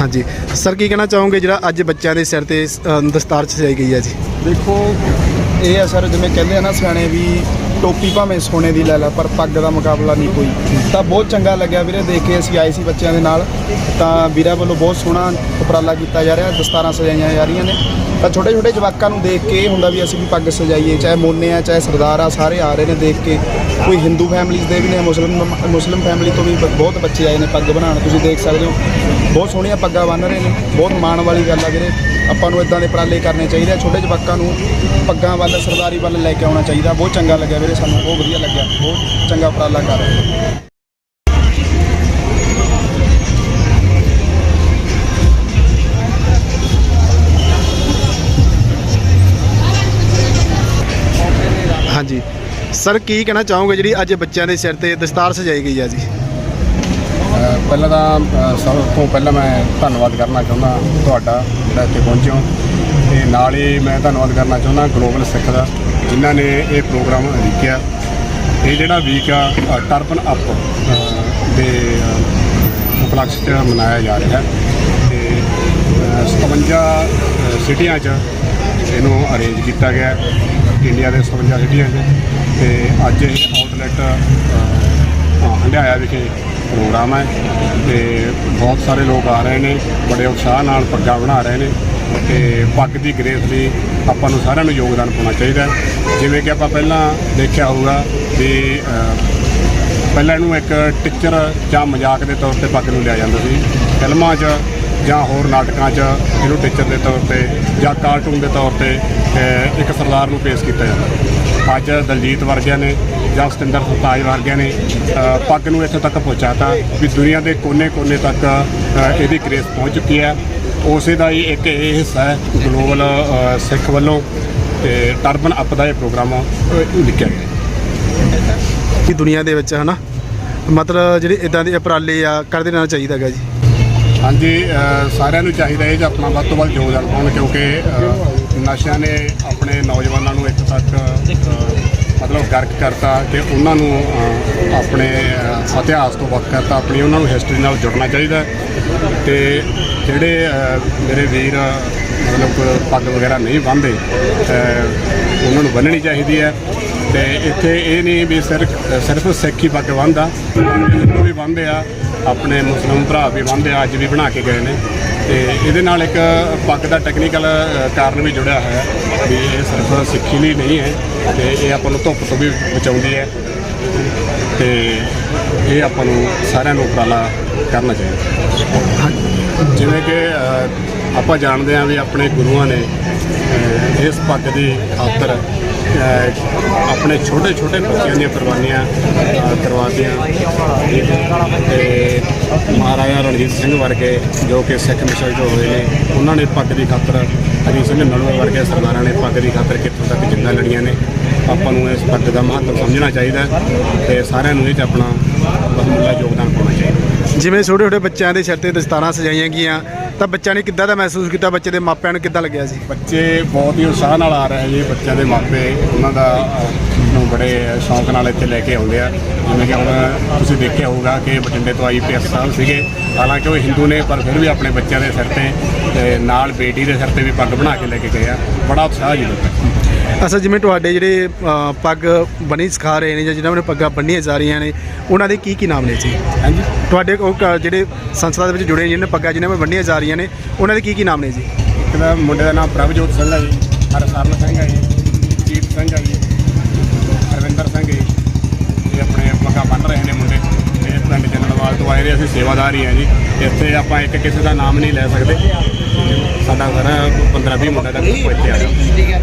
ਹਾਂਜੀ। ਸਰ ਕੀ ਕਹਿਣਾ ਚਾਹੋਗੇ ਜਿਹੜਾ ਅੱਜ ਬੱਚਿਆਂ ਦੇ ਸਿਰ ਤੇ ਅ, ਦਸਤਾਰ ਸਜਾਈ ਗਈ ਹੈ ਜੀ? ਦੇਖੋ ਇਹ ਆ ਸਰ ਜਿਵੇਂ ਕਹਿੰਦੇ ਆ ਨਾ ਸਿਆਣੇ ਵੀ ਟੋਪੀ ਭਾਵੇਂ ਸੋਨੇ ਦੀ ਲੈ ਲੈ, ਪਰ ਪੱਗ ਦਾ ਮੁਕਾਬਲਾ ਨਹੀਂ ਕੋਈ। ਤਾਂ ਬਹੁਤ ਚੰਗਾ ਲੱਗਿਆ ਵੀਰੇ, ਦੇਖ ਕੇ ਅਸੀਂ ਆਏ ਸੀ ਬੱਚਿਆਂ ਦੇ ਨਾਲ। ਤਾਂ ਵੀਰਾਂ ਵੱਲੋਂ ਬਹੁਤ ਸੋਹਣਾ ਉਪਰਾਲਾ ਕੀਤਾ ਜਾ ਰਿਹਾ, ਦਸਤਾਰਾਂ ਸਜਾਈਆਂ ਜਾ ਰਹੀਆਂ ਨੇ। ਤਾਂ ਛੋਟੇ ਛੋਟੇ ਜਵਾਕਾਂ ਨੂੰ ਦੇਖ ਕੇ ਇਹ ਹੁੰਦਾ ਵੀ ਅਸੀਂ ਵੀ ਪੱਗ ਸਜਾਈਏ, ਚਾਹੇ ਮੋਨੇ ਆ, ਚਾਹੇ ਸਰਦਾਰ ਆ, ਸਾਰੇ ਆ ਰਹੇ ਨੇ ਦੇਖ ਕੇ। ਕੋਈ ਹਿੰਦੂ ਫੈਮਿਲੀਜ਼ ਦੇ ਵੀ ਨੇ ਮੁਸਲਿਮ ਮੁਸਲਿਮ ਫੈਮਿਲੀ ਤੋਂ ਵੀ ਬ- ਬਹੁਤ ਬੱਚੇ ਆਏ ਨੇ ਪੱਗ ਬਣਾਉਣ, ਤੁਸੀਂ ਦੇਖ ਸਕਦੇ ਹੋ। ਬਹੁਤ ਸੋਹਣੀਆਂ ਪੱਗਾਂ ਬੰਨ੍ਹ ਰਹੇ ਨੇ, ਬਹੁਤ ਮਾਣ ਵਾਲੀ ਗੱਲ ਆ ਵੀਰੇ। ਆਪਾਂ ਨੂੰ ਇਦਾਂ ਦੇ ਉਪਰਾਲੇ ਕਰਨੇ ਚਾਹੀਦੇ ਛੋਟੇ ਜਵਾਕਾਂ ਨੂੰ ਪੱਗਾਂ ਵੱਲ, ਸਰਦਾਰੀ ਵੱਲ ਲੈ ਕੇ ਆਉਣਾ ਚਾਹੀਦਾ, ਬਹੁਤ ਚੰਗਾ ਲੱਗਿਆ ਵੀਰੇ ਸਾਨੂੰ, ਬਹੁਤ ਵਧੀਆ ਲੱਗਿਆ, ਬਹੁਤ ਚੰਗਾ ਉਪਰਾਲਾ ਕਰ ਰਹੇ ਹਾਂਜੀ। ਸਰ, ਕੀ ਕਹਿਣਾ ਚਾਹੋਗੇ ਜਿਹੜੀ ਅੱਜ ਬੱਚਿਆਂ ਦੇ ਸਿਰ ਤੇ ਦਸਤਾਰ ਸਜਾਈ ਗਈ ਹੈ ਜੀ? ਪਹਿਲਾਂ ਤਾਂ ਸਭ ਤੋਂ ਪਹਿਲਾਂ ਮੈਂ ਧੰਨਵਾਦ ਕਰਨਾ ਚਾਹੁੰਦਾ ਤੁਹਾਡਾ ਜਿਹੜਾ ਇੱਥੇ ਪਹੁੰਚੇ ਹੋ। ਤੇ ਨਾਲ ਹੀ ਮੈਂ ਧੰਨਵਾਦ ਕਰਨਾ ਚਾਹੁੰਦਾ ਗਲੋਬਲ ਸਿੱਖ ਦਾ ਜਿਨ੍ਹਾਂ ਨੇ ਇਹ ਪ੍ਰੋਗਰਾਮ ਲਿਖਿਆ ਇਹ ਜਿਹੜਾ ਵੀਕ ਆ ਟਰਪਨ ਟਰਬਨ ਅਪ ਦੇ ਉਪਲਕਸ਼ 'ਚ ਮਨਾਇਆ ਜਾ ਰਿਹਾ। ਤੇ ਅ, 57 ਸਿਟੀਆਂ 'ਚ ਇਹਨੂੰ ਅਰੇਂਜ ਕੀਤਾ ਗਿਆ। ਇੰਡੀਆ ਦੇ 57 ਸਿਟੀਆਂ 'ਚ। ਤੇ ਅੱਜ ਇਹ ਆਊਟਲੈਟ ਹਾਂ ਹੰਡਿਆਇਆ ਵਿਖੇ ਪ੍ਰੋਗਰਾਮ ਹੈ ਤੇ ਬਹੁਤ ਸਾਰੇ ਲੋਕ ਆ ਰਹੇ ਨੇ, ਬੜੇ ਉਤਸ਼ਾਹ ਨਾਲ ਪੱਗਾਂ ਬਣਾ ਰਹੇ ਨੇ ਤੇ ਪੱਗ ਦੀ ਗ੍ਰੇਸ ਲਈ ਆਪਾਂ ਨੂੰ ਸਾਰਿਆਂ ਨੂੰ ਯੋਗਦਾਨ ਪਾਉਣਾ ਚਾਹੀਦਾ ਜਿਵੇਂ ਕਿ ਆਪਾਂ ਪਹਿਲਾਂ ਦੇਖਿਆ ਹੋਊਗਾ ਵੀ ਪਹਿਲਾਂ ਇਹਨੂੰ ਇੱਕ ਟੀਚਰ ਜਾਂ ਮਜ਼ਾਕ ਦੇ ਤੌਰ ਤੇ ਪੱਗ ਨੂੰ ਲਿਆ ਜਾਂਦਾ ਸੀ। ਫਿਲਮਾਂ 'ਚ ਜਾਂ ਹੋਰ ਨਾਟਕਾਂ 'ਚ ਇਹਨੂੰ ਟੀਚਰ ਦੇ ਤੌਰ ਤੇ ਜਾਂ ਕਾਰਟੂਨ ਦੇ ਤੌਰ ਤੇ ਇੱਕ ਸਰਦਾਰ ਨੂੰ ਪੇਸ਼ ਕੀਤਾ ਜਾਂਦਾ। ਅੱਜ ਦਲਜੀਤ ਵਰਗਿਆਂ ਨੇ ਜਾਂ ਸਤਿੰਦਰ ਸਰਤਾਜ ਵਰਗਿਆਂ ਨੇ ਪੱਗ ਨੂੰ ਇੱਥੇ ਤੱਕ ਪਹੁੰਚਾਤਾ ਵੀ ਦੁਨੀਆ ਦੇ ਕੋਨੇ-ਕੋਨੇ ਤੱਕ ਇਹਦੀ ਕ੍ਰੇਜ਼ ਪਹੁੰਚ ਚੁੱਕੀ ਹੈ। ਉਸੇ ਦਾ ਹੀ ਇੱਕ ਇਹ ਹਿੱਸਾ ਹੈ ਗਲੋਬਲ ਸਿੱਖ ਵੱਲੋਂ ਤੇ ਟਰਬਨ ਅਪ ਦਾ ਇਹ ਪ੍ਰੋਗਰਾਮ ਲਿਖਿਆ ਗਿਆ ਕਿ ਦੁਨੀਆ ਦੇ ਵਿੱਚ ਹਨਾ ਮਤਲਬ ਜਿਹੜੇ ਇਦਾਂ ਦੇ ਉਪਰਾਲੇ ਆ, ਕਰਦੇ ਰਹਿਣਾ ਚਾਹੀਦਾ ਹੈਗਾ ਜੀ। ਹਾਂਜੀ ਸਾਰਿਆਂ ਨੂੰ ਚਾਹੀਦਾ ਹੈ ਕਿ ਆਪਣਾ ਵੱਧ ਤੋਂ ਵੱਧ ਯੋਗਦਾਨ ਪਾਉਣ, ਕਿਉਂਕਿ ਨਸ਼ਿਆਂ ਨੇ ਆਪਣੇ ਨੌਜਵਾਨਾਂ ਨੂੰ ਇੱਕ ਤੱਕ ਮਤਲਬ ਗਰਕ ਕਰਤਾ ਕਿ ਉਹਨਾਂ ਨੂੰ ਆਪਣੇ ਇਤਿਹਾਸ ਤੋਂ ਵੱਖ ਕਰਤਾ, ਆਪਣੀ ਉਹਨਾਂ ਨੂੰ ਹਿਸਟਰੀ ਨਾਲ ਜੁੜਨਾ ਚਾਹੀਦਾ ਹੈ। ਤੇ ਜਿਹੜੇ ਮੇਰੇ ਵੀਰ, ਮਤਲਬ ਪੱਗ ਵਗੈਰਾ ਨਹੀਂ ਬੰਨ੍ਹਦੇ ਉਹਨਾਂ ਨੂੰ ਬੰਨਣੀ ਚਾਹੀਦੀ ਹੈ ਤੇ ਇੱਥੇ ਇਹ ਨਹੀਂ ਵੀ ਸਿਰਫ ਸਿਰਫ ਸਿੱਖ ਹੀ ਪੱਗ ਬੰਨ੍ਹਦਾ ਹਿੰਦੂ ਆ, ਆਪਣੇ ਮੁਸਲਿਮ ਭਰਾ ਵੀ ਬੰਨ੍ਹਦੇ ਆ, ਅੱਜ ਵੀ ਬਣਾ ਕੇ ਗਏ ਨੇ। ਤੇ ਇਹਦੇ ਨਾਲ ਇੱਕ ਪੱਗ ਦਾ ਟੈਕਨੀਕਲ ਕਾਰਨ ਵੀ ਜੁੜਿਆ ਹੋਇਆ ਵੀ ਇਹ ਸਿਰਫ ਸਿੱਖੀ ਲਈ ਨਹੀਂ ਹੈ ਤੇ ਇਹ ਆਪਾਂ ਨੂੰ ਧੁੱਪ ਤੋਂ ਵੀ ਬਚਾਉਂਦੀ ਹੈ ਤੇ ਇਹ ਆਪਾਂ ਨੂੰ ਸਾਰਿਆਂ ਨੂੰ ਉਪਰਾਲਾ ਕਰਨਾ ਚਾਹੀਦਾ ਜਿਵੇਂ ਕਿ ਆਪਾਂ ਜਾਣਦੇ ਹਾਂ ਵੀ ਆਪਣੇ ਗੁਰੂਆਂ ਨੇ ਇਸ ਪੱਗ ਦੀ ਖਾਤਰ ਆਪਣੇ ਛੋਟੇ ਛੋਟੇ ਬੱਚਿਆਂ ਦੀਆਂ ਕੁਰਬਾਨੀਆਂ ਅ, ਕਰਵਾਤੀਆਂ। ਤੇ ਮਹਾਰਾਜਾ ਰਣਜੀਤ ਸਿੰਘ ਵਰਗੇ ਜੋ ਕਿ ਸਿੱਖ ਮਿਸ਼ਨ ਤੋਂ ਹੋਏ ਨੇ ਉਹਨਾਂ ਨੇ ਪੱਗ ਦੀ ਖਾਤਰ ਹਰੀ ਸਿੰਘ ਨਲੂਆ ਵਰਗੇ ਸਰਦਾਰਾਂ ਨੇ ਪੱਗ ਦੀ ਖਾਤਰ ਕਿੱਥੋਂ ਤੱਕ ਜਿੰਦਾ ਲੜੀਆਂ ਨੇ ਆਪਾਂ ਨੂੰ ਇਸ ਪੱਗ ਦਾ ਮਹੱਤਵ ਸਮਝਣਾ ਚਾਹੀਦਾ ਹੈ ਤੇ ਸਾਰਿਆਂ ਨੂੰ ਇਹ 'ਚ ਆਪਣਾ ਬਹੁਮੁੱਲਾ ਯੋਗਦਾਨ ਪਾਉਣਾ ਚਾਹੀਦਾ ਜਿਵੇਂ ਛੋਟੇ ਛੋਟੇ ਬੱਚਿਆਂ ਦੇ ਸਿਰ ਤੇ ਦਸਤਾਰਾਂ ਸਜਾਈਆਂ ਗਈਆਂ ਤਾਂ ਬੱਚਿਆਂ ਨੇ ਕਿੱਦਾਂ ਦਾ ਮਹਿਸੂਸ ਕੀਤਾ? ਬੱਚੇ ਦੇ ਮਾਪਿਆਂ ਨੂੰ ਕਿੱਦਾਂ ਲੱਗਿਆ ਸੀ ਬੱਚੇ ਬਹੁਤ ਹੀ ਉਤਸ਼ਾਹ ਨਾਲ ਆ ਰਹੇ ਜੀ। ਬੱਚਿਆਂ ਦੇ ਮਾਪੇ, ਉਹਨਾਂ ਦਾ ਨੂੰ ਬੜੇ ਸ਼ੌਂਕ ਨਾਲ ਇੱਥੇ ਲੈ ਕੇ ਆਉਂਦੇ ਆ। ਜਿਵੇਂ ਕਿ ਹੁਣ ਤੁਸੀਂ ਦੇਖਿਆ ਹੋਊਗਾ ਕਿ ਬਠਿੰਡੇ ਤੋਂ ਆਈਪੀਐਸ ਸਾਹਿਬ ਸੀਗੇ। ਹਾਲਾਂਕਿ ਉਹ ਹਿੰਦੂ ਨੇ, ਪਰ ਫਿਰ ਵੀ ਆਪਣੇ ਬੱਚਿਆਂ ਦੇ ਸਿਰ ਤੇ ਤੇ ਨਾਲ ਬੇਟੀ ਦੇ ਸਿਰ ਤੇ ਵੀ ਪੱਗ ਬਣਾ ਕੇ ਲੈ ਕੇ ਗਏ ਆ। ਬੜਾ ਉਤਸ਼ਾਹ ਜੀ। ਲੋਕਾਂ ਅਸਲ ਜਿਵੇਂ ਤੁਹਾਡੇ ਜਿਹੜੇ ਅ, ਪੱਗ ਬਣੀ ਸਿਖਾ ਰਹੇ ਨੇ ਜਾਂ ਜਿਨ੍ਹਾਂ ਨੇ ਪੱਗਾਂ ਬੰਨੀਆਂ ਜਾ ਰਹੀਆਂ ਨੇ ਉਹਨਾਂ ਦੇ ਕੀ ਕੀ ਨਾਮ ਨੇ ਜੀ? ਹਾਂਜੀ। ਤੁਹਾਡੇ ਉਹ ਕ- ਜਿਹੜੇ ਸੰਸਥਾ ਦੇ ਵਿੱਚ ਜੁੜੇ ਜਿਹਨਾਂ ਨੇ ਪੱਗਾਂ ਜਿਨ੍ਹਾਂ ਨੇ ਬੰਨੀਆਂ ਜਾ ਰਹੀਆਂ ਨੇ ਉਹਨਾਂ ਦੇ ਕੀ ਕੀ ਨਾਮ ਨੇ ਜੀ? ਇੱਕ ਦਾ ਮੁੰਡੇ ਦਾ ਨਾਮ ਪ੍ਰਭਜੋਤ ਸਿੰਘ ਹੈ ਜੀ ਹਰਸਰਨ ਸਿੰਘ ਹੈ ਜੀ ਜੀਤ ਸਿੰਘ ਹੈ ਜੀ ਹਰਵਿੰਦਰ ਸਿੰਘ ਹੈ ਜੀ ਇਹ ਆਪਣੇ ਪੱਕਾ ਬੰਨ ਰਹੇ ਨੇ ਮੁੰਡੇ। ਇਹ ਪਿੰਡ ਜਨਰਵਾਲ ਤੋਂ ਆਏ ਨੇ ਅਸੀਂ ਸੇਵਾਦਾਰ ਹੀ ਹਾਂ ਜੀ। ਇੱਥੇ ਆਪਾਂ ਇੱਕ ਕਿਸੇ ਦਾ ਨਾਮ ਨਹੀਂ ਲੈ ਸਕਦੇ। ਸਾਡਾ ਸਾਰਾ 15 20 ਮੁੰਡਾ ਦਾ ਗਰੁੱਪ ਇੱਥੇ ਆ ਰਿਹਾ